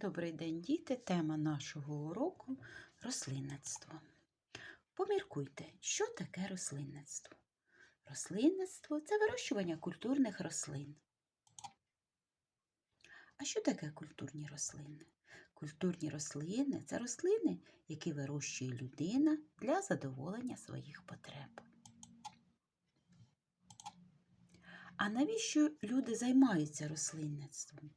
Добрий день, діти! Тема нашого уроку рослинництво. Поміркуйте, що таке рослинництво? Рослинництво це вирощування культурних рослин. А що таке культурні рослини? Культурні рослини це рослини, які вирощує людина для задоволення своїх потреб. А навіщо люди займаються рослинництвом?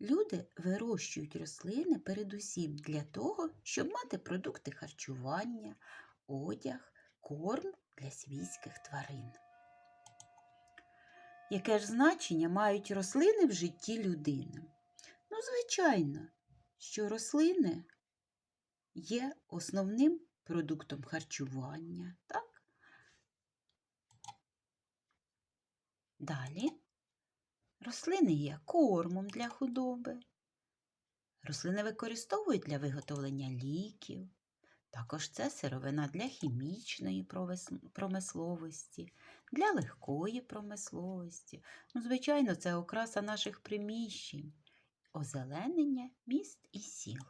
Люди вирощують рослини передусім для того, щоб мати продукти харчування, одяг, корм для свійських тварин. Яке ж значення мають рослини в житті людини? Ну, звичайно, що рослини є основним продуктом харчування, так? Далі Рослини є кормом для худоби. Рослини використовують для виготовлення ліків. Також це сировина для хімічної промисловості, для легкої промисловості. Ну, звичайно, це окраса наших приміщень, озеленення міст і сіл.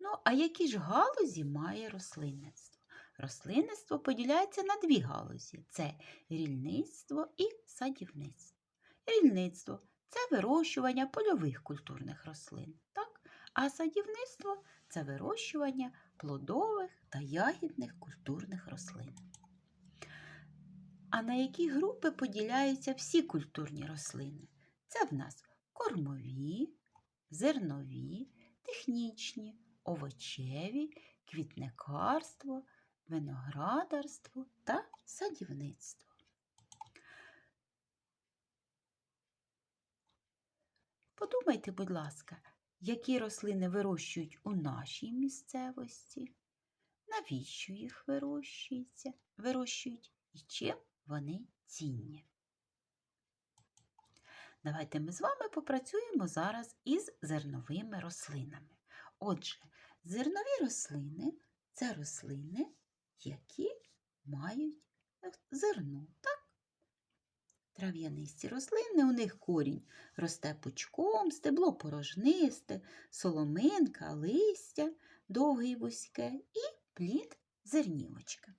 Ну, а які ж галузі має рослинництво? Рослинництво поділяється на дві галузі: це рільництво і садівництво. Рільництво це вирощування польових культурних рослин, так? а садівництво це вирощування плодових та ягідних культурних рослин. А на які групи поділяються всі культурні рослини? Це в нас кормові, зернові, технічні, овочеві, квітникарство, виноградарство та садівництво. Подумайте, будь ласка, які рослини вирощують у нашій місцевості, навіщо їх вирощується, вирощують і чим вони цінні. Давайте ми з вами попрацюємо зараз із зерновими рослинами. Отже, зернові рослини це рослини, які мають зерно. Так? Трав'янисті рослини, у них корінь росте пучком, стебло порожнисте, соломинка, листя, довге й вузьке і плід зернівочка.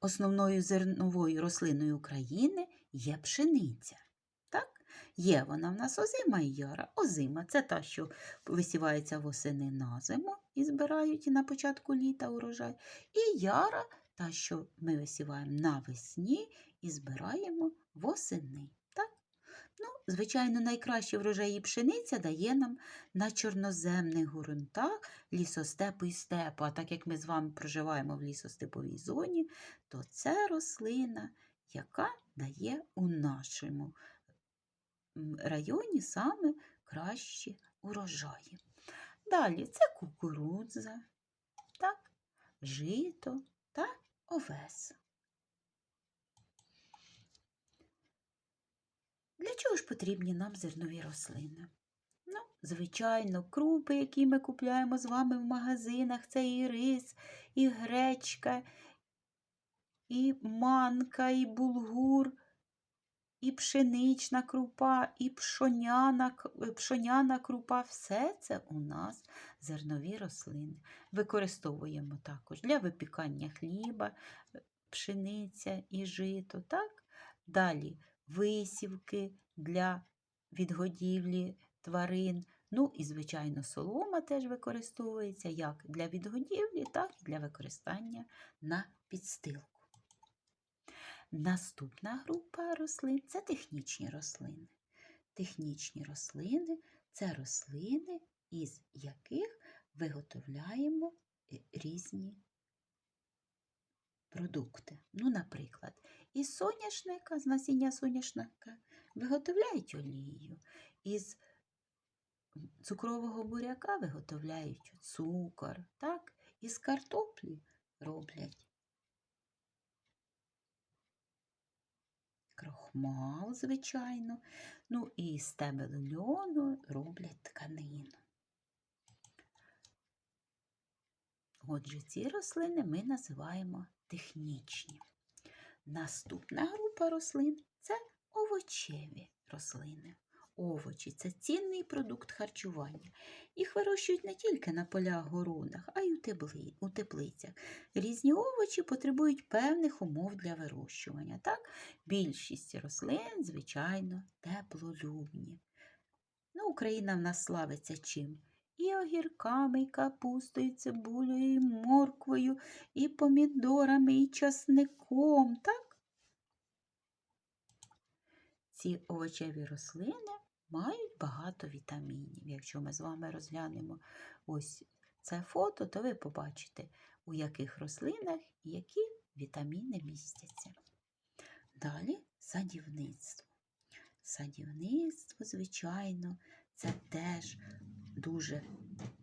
Основною зерновою рослиною України є пшениця. Так? Є вона в нас озима і яра. Озима це та, що висівається восени на зиму і збирають на початку літа урожай. І яра та, що ми висіваємо навесні і збираємо восени. Так? Ну, Звичайно, найкращі врожаї пшениця дає нам на чорноземних ґрунтах лісостепу і степу. А так як ми з вами проживаємо в лісостеповій зоні, то це рослина, яка дає у нашому районі саме кращі урожаї. Далі це кукурудза, так, жито та овес. Для чого ж потрібні нам зернові рослини? Ну, звичайно, крупи, які ми купляємо з вами в магазинах, це і рис, і гречка, і манка, і булгур, і пшенична крупа, і пшоняна, пшоняна крупа все це у нас зернові рослини. Використовуємо також для випікання хліба, пшениця і жито. так? Далі висівки для відгодівлі тварин. Ну і, звичайно, солома теж використовується як для відгодівлі, так і для використання на підстилку. Наступна група рослин це технічні рослини. Технічні рослини це рослини, із яких виготовляємо різні продукти. Ну, наприклад, із соняшника, з насіння соняшника виготовляють олію, із цукрового буряка виготовляють цукор, так? із картоплі роблять крохмал, звичайно, ну і з стебел льону роблять тканину. Отже, ці рослини ми називаємо технічні. Наступна група рослин це овочеві рослини. Овочі це цінний продукт харчування. Їх вирощують не тільки на полях городах, а й у, теплицях. Різні овочі потребують певних умов для вирощування. Так, більшість рослин, звичайно, теплолюбні. Ну, Україна в нас славиться чим? І огірками, і капустою, і цибулею, і морквою, і помідорами, і часником, так? Ці овочеві рослини мають багато вітамінів. Якщо ми з вами розглянемо ось це фото, то ви побачите, у яких рослинах які вітаміни містяться. Далі садівництво. Садівництво, звичайно, це теж дуже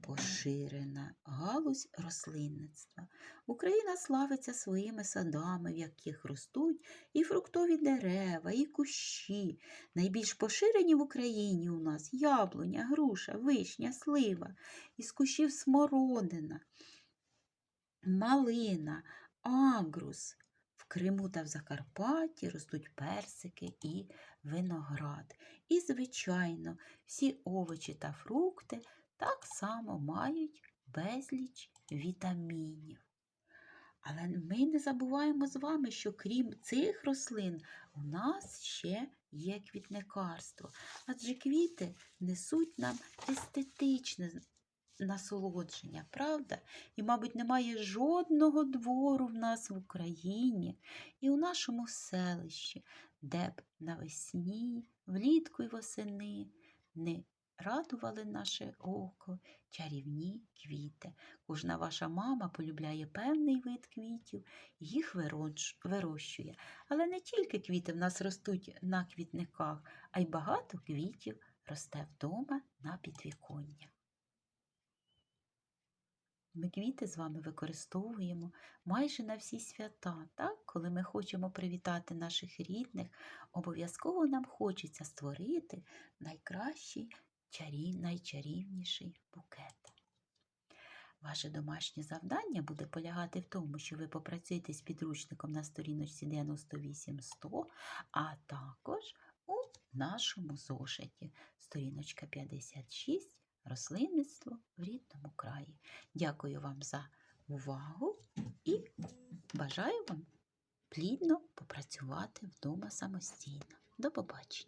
поширена галузь рослинництва. Україна славиться своїми садами, в яких ростуть і фруктові дерева, і кущі. Найбільш поширені в Україні у нас яблуня, груша, вишня, слива, із кущів смородина, малина, агрус. В Криму та в Закарпатті ростуть персики і виноград. І, звичайно, всі овочі та фрукти так само мають безліч вітамінів. Але ми не забуваємо з вами, що крім цих рослин, у нас ще є квітникарство. Адже квіти несуть нам естетичне насолодження, правда? І, мабуть, немає жодного двору в нас в Україні і у нашому селищі, де б навесні, влітку й восени не радували наше око чарівні квіти. Кожна ваша мама полюбляє певний вид квітів, їх вирощує. Але не тільки квіти в нас ростуть на квітниках, а й багато квітів росте вдома на підвіконня. Ми квіти з вами використовуємо майже на всі свята, так? коли ми хочемо привітати наших рідних, обов'язково нам хочеться створити найкращий, чарів, найчарівніший букет. Ваше домашнє завдання буде полягати в тому, що ви попрацюєте з підручником на сторіночці 98-100, а також у нашому зошиті, сторіночка 56, рослинництво в рідному краї. Дякую вам за увагу і бажаю вам плідно попрацювати вдома самостійно. До побачення!